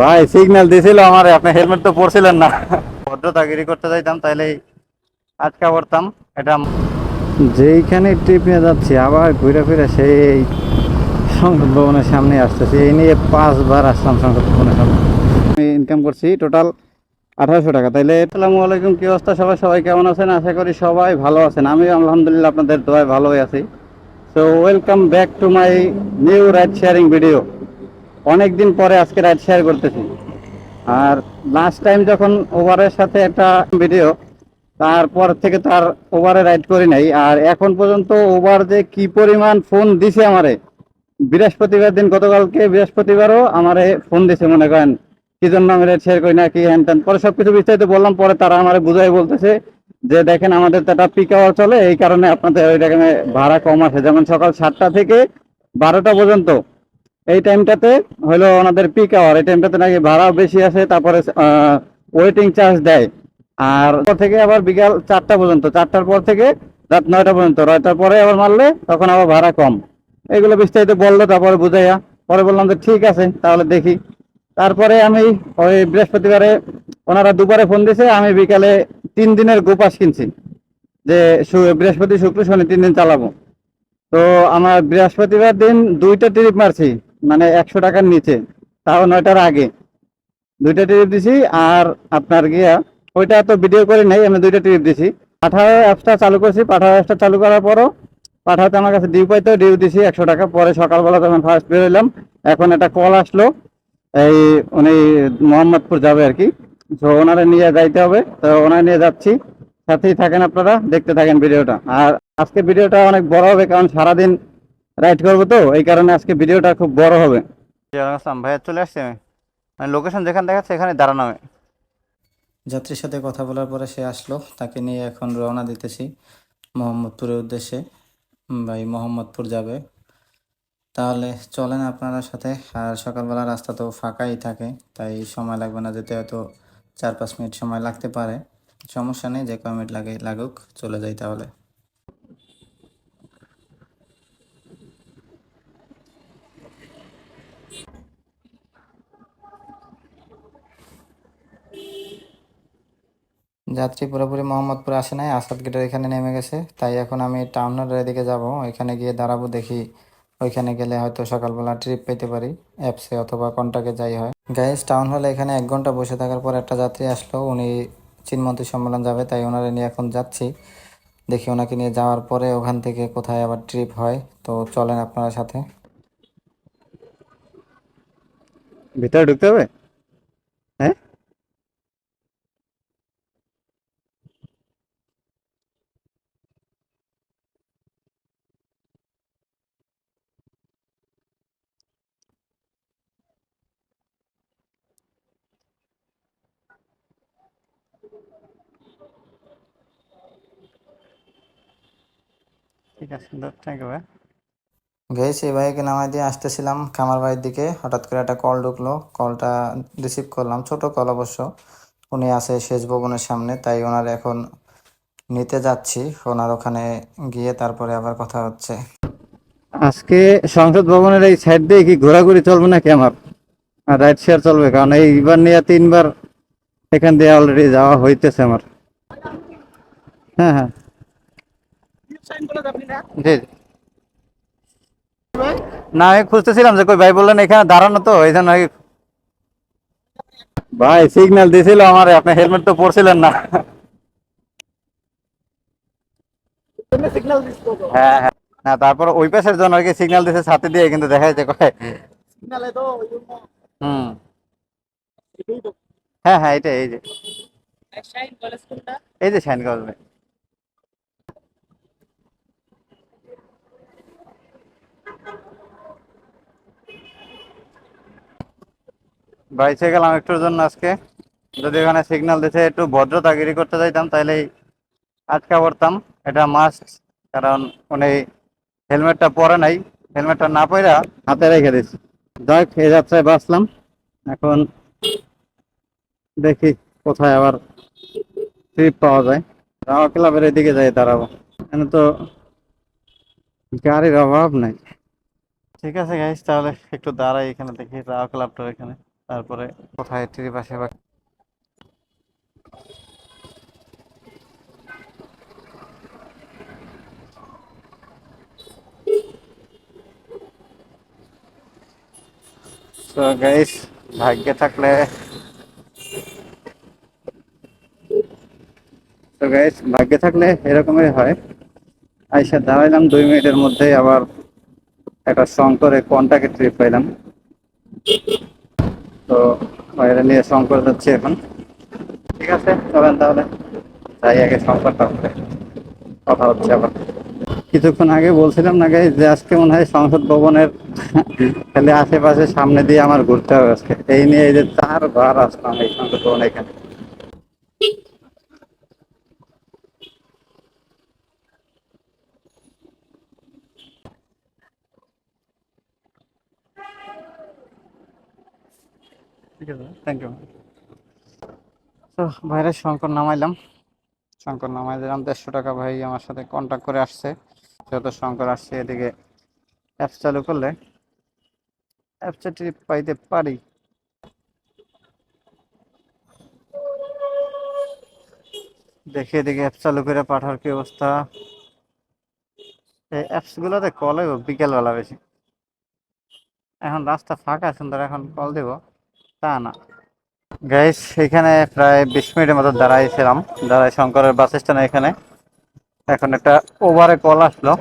ভাই সিগন্যাল দিছিল আমার, আপনি হেলমেট তো পরছিলেন না। ভদ্রতাগিরি করতে যাইতাম তাইলে আটকা পড়তাম। এটা যেইখানে ট্রিপ নিয়ে যাচ্ছি, আবার ঘুরে ফিরে সেই সংসদ ভবনের সামনে আসতেছি। এই নিয়ে পাঁচবার আসলাম সংসদ ভবনের সামনে। আমি ইনকাম করছি টোটাল আঠারোশো টাকা। তাইলে আসসালামু আলাইকুম, কি অবস্থা সবাই? সবাই কেমন আছেন? আশা করি সবাই ভালো আছেন। আমি আলহামদুলিল্লাহ আপনাদের দোয়ায় ভালোই আছি। So welcome back to my new ride sharing video অনেকদিন পরে আজকে রাইড শেয়ার করতেছি। আর লাস্ট টাইম যখন ওভারের সাথে একটা ভিডিও তারপর থেকে তার ওভারে রাইড করি নাই। আর এখন পর্যন্ত ওভার যে কি পরিমাণ ফোন দিছে আমারে, বৃহস্পতিবার দিন, গতকালকে বৃহস্পতিবারও আমারে ফোন দিছে, মনে করেন, কি জন্য আমি রাইড শেয়ার করি না, কি হ্যান ত্যান পরে সবকিছু বিস্তারিত বললাম, পরে তারা আমারে বুঝাই বলতেছে যে, দেখেন আমাদের তো একটা পিক আওয়ার চলে, এই কারণে আপনাদের ওই ভাড়া কম আছে। যেমন সকাল সাতটা থেকে বারোটা পর্যন্ত এই টাইমটাতে হলো ওনাদের পিক আওয়ার এই টাইমটাতে নাকি ভাড়াও বেশি আসে তারপরে ওয়েটিং চার্জ দেয়। আর পর থেকে আবার বিকাল চারটা পর্যন্ত, চারটার পর থেকে রাত নয়টা পর্যন্ত, নয়টার পরে আবার মারলে তখন আবার ভাড়া কম। এগুলো বিস্তারিত বলল তারপরে বুঝাইয়া, পরে বললাম যে ঠিক আছে, তাহলে দেখি। তারপরে আমি ওই বৃহস্পতিবারে ওনারা দুপুরে ফোন দিয়েছে আমি বিকালে তিন দিনের গোপাস কিনছি, যে বৃহস্পতি, শুক্র, শনি তিন দিন চালাবো। তো আমার বৃহস্পতিবার দিন দুইটা ট্রিপ মারছি। মানে একশো টাকার নিচে, তাও নয়টার আগে। দুইটা ট্রিপ দিছি আর আপনার গিয়া, ওইটা তো ভিডিও করি নাই, আমি দুইটা ট্রিপ দিছি। পাঠাও অ্যাপসটা চালু করছি, পাঠাও অ্যাপসটা চালু করার পরও পাঠাতে আমার কাছে ডিউ পাইতো ডিউ দিছি একশো টাকা। পরে সকালবেলা যখন ফার্স্ট বেরোলাম এখন একটা কল আসলো, এই উনি মোহাম্মদপুর যাবে আর কি। তো ওনারা নিয়ে যাইতে হবে। তো ওনারা নিয়ে যাচ্ছি। সাথেই থাকেন আপনারা, দেখতে থাকেন ভিডিওটা আর আজকে ভিডিওটা অনেক বড় হবে, কারণ সারাদিন রাইড করব তো? এই কারণে আজকে ভিডিওটা খুব বড় হবে। ভাইয়া চলে আসছে? মানে লোকেশন যেখানে দেখাচ্ছে এখানে দাঁড়ানো হবে যাত্রীর সাথে কথা বলার পরে সে আসলো। তাকে নিয়ে এখন রওনা দিতেছি মোহাম্মদপুরের উদ্দেশ্যে। ভাই মোহাম্মদপুর যাবে। তাহলে চলেন আপনারা সাথে। আর সকালবেলা রাস্তা তো ফাঁকাই থাকে তাই সময় লাগবে না যেতে। হয়তো চার পাঁচ মিনিট সময় লাগতে পারে। সমস্যা নেই যে কয় মিনিট লাগে লাগুক চলে যাই তাহলে। যাত্রী পুরোপুরি মোহাম্মদপুর আসে নাই, আসাদ গেটের এখানে নেমে গেছে। তাই এখন আমি টাউন রোডের দিকে যাব। ওইখানে গিয়ে দাঁড়াবো, দেখি ওইখানে গেলে হয়তো সকালবেলা ট্রিপ পেতে পারি অ্যাপসে অথবা কন্টাক্টে যাই হয়। গাইস টাউন হলে এখানে এক ঘণ্টা বসে থাকার পর একটা যাত্রী আসলো। উনি চিনমন্ত্রী সম্মেলন যাবে, তাই ওনারে নিয়ে এখন যাচ্ছি। দেখি ওনাকে নিয়ে যাওয়ার পরে ওখান থেকে কোথায় আবার ট্রিপ হয়। তো চলেন আপনার সাথে। ভিতরে ঢুকতে হবে? হ্যাঁ? ঠিক আছে থ্যাংক ইউ ভাই গেছি এই ভাইকে নামাই দিয়ে আসতেছিলাম খামার বাড়ির দিকে। হঠাৎ করে একটা কল ঢুকলো। কলটা রিসিভ করলাম। ছোট কল অবশ্য। উনি আছে শেষ ভবনের সামনে তাই ওনার এখন নিতে যাচ্ছি। ওনার ওখানে গিয়ে তারপরে আবার কথা হচ্ছে। আজকে সংসদ ভবনের এই সাইড দিয়ে কি ঘোরাঘুরি চলবে নাকি আমার? রাইড শেয়ার চলবে কারণ এইবার নিয়ে তিনবার এখান দিয়ে অলরেডি যাওয়া হইতেছে আমার। হ্যাঁ হ্যাঁ। জি। না আমি খুঁজতেছিলাম যে কই ভাই বললেন এখানে দাঁড়ানো তো এই জন্য ভাই সিগন্যাল দিছিল আমার আপনি হেলমেট তো পরছিলেন না। হ্যাঁ হ্যাঁ। না তারপর ওই পাশের জন্য আর কি সিগন্যাল দিছে সাথে দিয়ে কিন্তু দেখা যাচ্ছে কয় হুম। হ্যাঁ হ্যাঁ এটা এই যে। এই যে শাইন কলেজ বাইচে গেলাম একটুর জন্য আজকে। যদি ওখানে সিগন্যাল দিতে একটু ভদ্রতাগিরি করতে চাইতাম তাহলেই আটকা পড়তাম। এটা মাস্ট কারণ উনি হেলমেটটা পরে নাই। হেলমেটটা না পরা হাতে রেখে দিচ্ছি যাক এই যাত্রায় বাঁচলাম। এখন দেখি কোথায় আবার ট্রিপ পাওয়া যায়। রাওয়া ক্লাবের এদিকে যাই দাঁড়াবো। এখানে তো গাড়ির অভাব নাই। ঠিক আছে গাইস তাহলে একটু দাঁড়াই এখানে দেখি রাওয়া ক্লাবটার এখানে, তারপরে কোথায় ট্রিপ আসে বা তো গাইস ভাগ্যে থাকলে তো গাইস ভাগ্যে থাকলে এরকমই হয়। আইসা দাঁড়াইলাম দুই মিনিটের মধ্যেই আবার একটা শঙ্করে কন্টাকে ট্রিপ পাইলাম। তো বাইরে নিয়ে শঙ্কর যাচ্ছি এখন। ঠিক আছে, চলেন তাহলে। তাই আগে শঙ্কর তারপরে কথা হচ্ছে আবার। কিছুক্ষণ আগে বলছিলাম না গাইস যে আজকে মনে হয় সংসদ ভবনের খালি আশেপাশে সামনে দিয়ে আমার ঘুরতে হবে আজকে। এই নিয়ে এই যে চারবার আসলাম এই সংসদ ভবন এখানে। ভাইরা শঙ্কর নামাইলাম। শঙ্কর নামাই দিলাম দেড়শো টাকা ভাই আমার সাথে কন্ট্যাক্ট করে আসছে। যেহেতু শঙ্কর আসছে এদিকে অ্যাপস চালু করলে। অ্যাপসে ট্রিপ পাইতে পারি। দেখি এদিকে অ্যাপ চালু করে পাঠার কি অবস্থা। এই অ্যাপসগুলোতে কল হইব বিকেলবেলা বেশি। এখন রাস্তা ফাঁকা, সুন্দর এখন কল দেব। তা না। গাইস এখানে প্রায় বিশ মিনিটের মতো দাঁড়াইছিলাম। দাঁড়াই শঙ্করের বাস স্ট্যান্ড এখানে। এখন একটা ওভারে কল আসলো।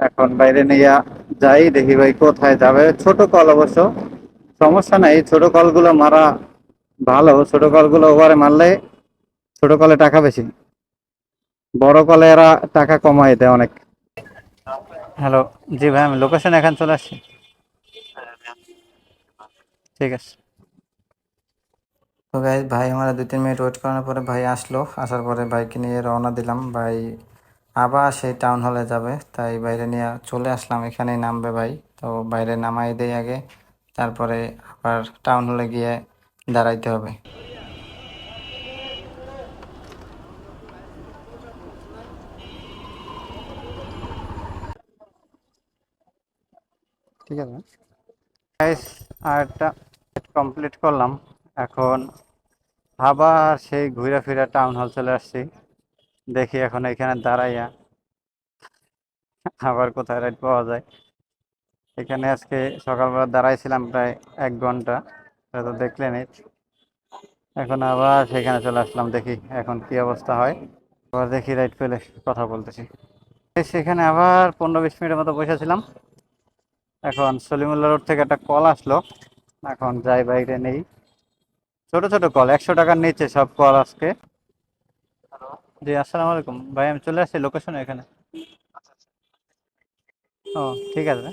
এখন বাইরে নিয়ে যাই, দেখি ভাই কোথায় যাবে। ছোট কল অবশ্য। সমস্যা নাই, ছোট কলগুলো মারা ভালো। ছোট কলগুলো ওভারে মারলে ছোট কলে টাকা বেশি। বড় কলে এরা টাকা কমাই দেয় অনেক। হ্যালো জি ভাই, আমি লোকেশন এখন চলে আসছি। ঠিক আছে। তো গাইজ ভাই আমরা দুই, তিন মিনিট ওয়েট করার পরে ভাই আসলো। আসার পরে বাইক নিয়ে রওনা দিলাম। ভাই আবার সেই টাউন হলে যাবে। তাই বাইরে নিয়ে চলে আসলাম। এখানেই নামবে ভাই। তো বাইরে নামাই দেই আগে। তারপরে আবার টাউন হলে গিয়ে দাঁড়াইতে হবে। ঠিক আছে। গাইস আরেকটা কমপ্লিট করলাম। এখন আবার সেই ঘুরে ফিরে টাউন হল চলে আসছি। দেখি এখন এখানে দাঁড়াইয়া আবার কোথায় রাইড পাওয়া যায়। এখানে আজকে সকালবেলা দাঁড়াইছিলাম প্রায় এক ঘণ্টা, সেটা তো দেখলেন এখন আবার সেখানে চলে আসলাম, দেখি এখন কি অবস্থা হয়। আবার দেখি রাইড পেলে কথা বলতেছি। সেখানে আবার পনেরো বিশ মিনিটের মতো বসেছিলাম এখন সলিমুল্লাহ রোড থেকে একটা কল আসলো। এখন যাই বাইরে নেই। ছোট ছোট কল, একশো টাকার নিচে সব কল আজকে। জি, আসসালামু আলাইকুম। ভাই, আমি চলে আসছি লোকেশনে এখানে। ও, ঠিক আছে।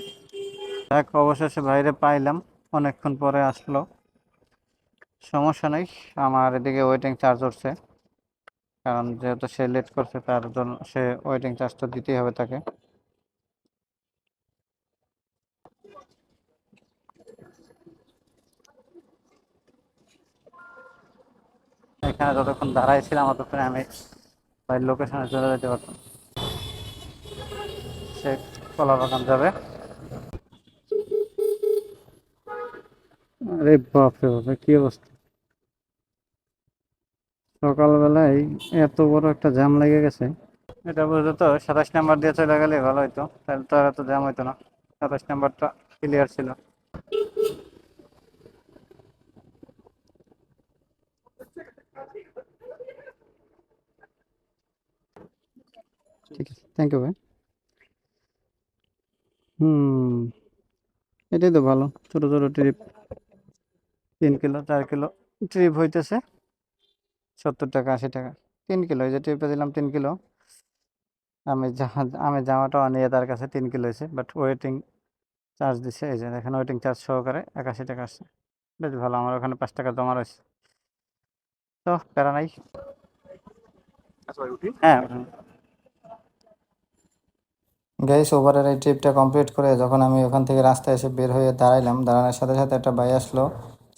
এক অবশেষে বাইরে পাইলাম। অনেকক্ষণ পরে আসলো। সমস্যা নেই, আমার এদিকে ওয়েটিং চার্জ উঠছে। কারণ যেহেতু সে লেট করছে, তার জন্য সে ওয়েটিং চার্জ তো দিতেই হবে তাকে। এখানে যতক্ষণ দাঁড়াইছিলাম ততক্ষণে আমি ভাই লোকেশনে চলে যেতে পারতাম। সে কলা বাগান যাবে। আরে বাপরে বাপরে কি অবস্থা? সকালবেলায় এত বড় একটা জ্যাম লেগে গেছে। এটা বুঝতো সাতাশ নাম্বার দিয়ে চলে গেলে ভালো হতো তাহলে তো আর এত জ্যাম হইতো না। সাতাশ নাম্বারটা ক্লিয়ার ছিল। ঠিক আছে থ্যাংক ইউ ভাই হুম এটাই তো ভালো ছোট ছোট ট্রিপ তিন কিলো চার কিলো ট্রিপ হইতেছে সত্তর টাকা আশি টাকা তিন কিলো এই যে ট্রিপে দিলাম তিন কিলো আমি আমি জামাটা নিয়ে তার কাছে তিন কিলো হয়েছে বাট ওয়েটিং চার্জ দিছে এই যে দেখেন ওয়েটিং চার্জ সহকারে একাশি টাকা আসছে বেশ ভালো আমার ওখানে পাঁচ টাকা জমা রয়েছে। তো প্যারা নাই? হ্যাঁ উঠুন। গাইস ওভারের এই ট্রিপটা কমপ্লিট করে যখন আমি ওখান থেকে রাস্তায় এসে বের হয়ে দাঁড়াইলাম, দাঁড়ানোর সাথে সাথে একটা ভাই আসলো।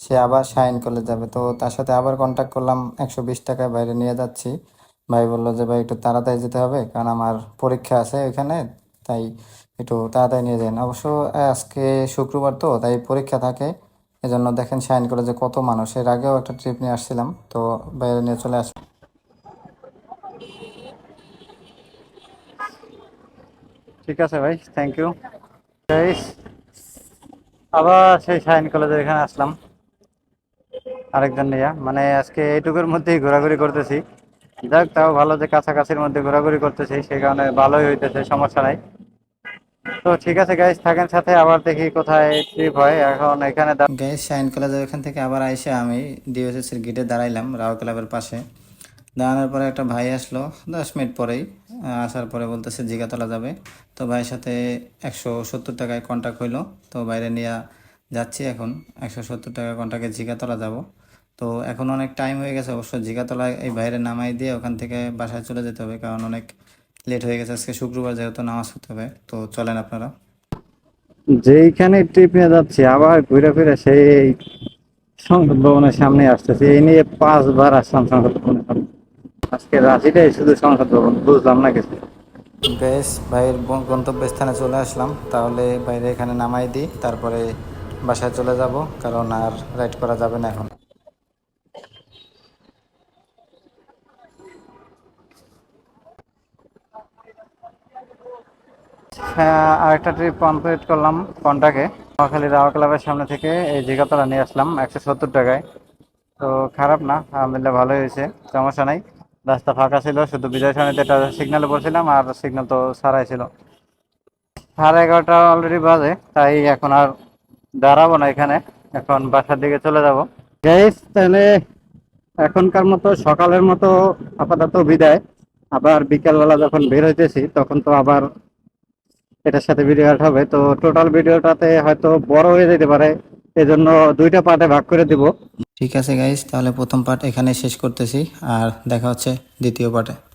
সে আবার শাইন কলেজ যাবে। তো তার সাথে আবার কন্ট্যাক্ট করলাম, একশো বিশ টাকায় বাইরে নিয়ে যাচ্ছি। ভাই বলল যে, ভাই, একটু তাড়াতাড়ি যেতে হবে, কারণ আমার পরীক্ষা আছে ওইখানে, তাই একটু তাড়াতাড়ি নিয়ে যান। অবশ্য আজকে শুক্রবার তো, তাই পরীক্ষা থাকে। এজন্য দেখেন সাইন করে যে কত মানুষ। এর আগেও একটা ট্রিপ নিয়ে আসছিলাম, তো বাইরে নিয়ে চলে আসলাম ঠিক আছে ভাই থ্যাংক ইউ আবার সেই সাইন কলেজের এখানে আসলাম। আরেকজন নিয়ে মানে আজকে এইটুকুর মধ্যেই ঘোরাঘুরি করতেছি। যাক, তাও ভালো যে কাছাকাছির মধ্যে ঘোরাঘুরি করতেছি, সেই কারণে ভালোই হইতেছে, সমস্যা নাই। তো ঠিক আছে গাইস থাকেন সাথে, আবার দেখি কোথায় ট্রিপ হয়। এখন এখানে গ্যাস শাইন কলেজের ওখান থেকে আবার আইসে আমি ডিওএসএসির গেটে দাঁড়াইলাম, রাও ক্লাবের পাশে। দাঁড়ানোর পরে একটা ভাই আসলো, দশ মিনিট পরেই, আসার পরে বলতেছে জিগাতলা যাবে। তো ভাইয়ের সাথে একশো সত্তর টাকায় কন্ট্যাক্ট হইল। তো বাইরে নিয়ে যাচ্ছি এখন, একশো সত্তর টাকা কন্ট্যাক্টে জিগাতলা যাব। তো এখন অনেক টাইম হয়ে গেছে, অবশ্য জিগাতলায় এই বাইরে নামাই দিয়ে ওখান থেকে বাসায় চলে যেতে হবে, কারণ অনেক লেট হয়ে গেছে। আজকে শুক্রবার যেহেতু নামাজ পড়তে হবে, তো চলেন আপনারা। যেইখানে ট্রিপ নিয়ে যাচ্ছি, আবার ঘুরে ফিরে সেই সংসদ ভবনের সামনে আসতেছি। এই নিয়ে পাঁচবার আসলাম সংসদ ভবনের সামনে। আজকে রাশিটাই শুধু সংসদ ভবন বুঝলাম না কিছু। বেশ ভাইয়ের গন্তব্যস্থানে চলে আসলাম। তাহলে বাইরে এখানে নামাই দিই তারপরে বাসায় চলে যাব কারণ আর রাইড করা যাবে না এখন। হ্যাঁ আরেকটা ট্রিপ কমপ্লিট করলাম কন্টাকে? নোয়াখালী রাওয়া ক্লাবের সামনে থেকে এই জিগাতলা নিয়ে আসলাম একশো সত্তর টাকায়। তো খারাপ না আলহামদুলিল্লাহ ভালোই হয়েছে সমস্যা নাই। রাস্তা ফাঁকা ছিল, শুধু বিজয় সমিতি একটা সিগনালে পড়ছিলাম আর সিগন্যাল তো সারাই ছিল। সাড়ে এগারোটা অলরেডি বাজে, তাই এখন আর দাঁড়াবো না এখানে, এখন বাসার দিকে চলে যাব। তাহলে এখনকার মতো সকালের মতো আপাতত বিদায়। আবার বিকালবেলা যখন বের হইতেছি, তখন তো আবার এটার সাথে ভিডিও অ্যাড হবে। তো টোটাল ভিডিওটাতে হয়তো বড় হয়ে যেতে পারে, এজন্য দুইটা পার্টে ভাগ করে দিব। ঠিক আছে গাইস তাহলে প্রথম পার্ট এখানে শেষ করতেছি আর দেখা হচ্ছে দ্বিতীয় পার্টে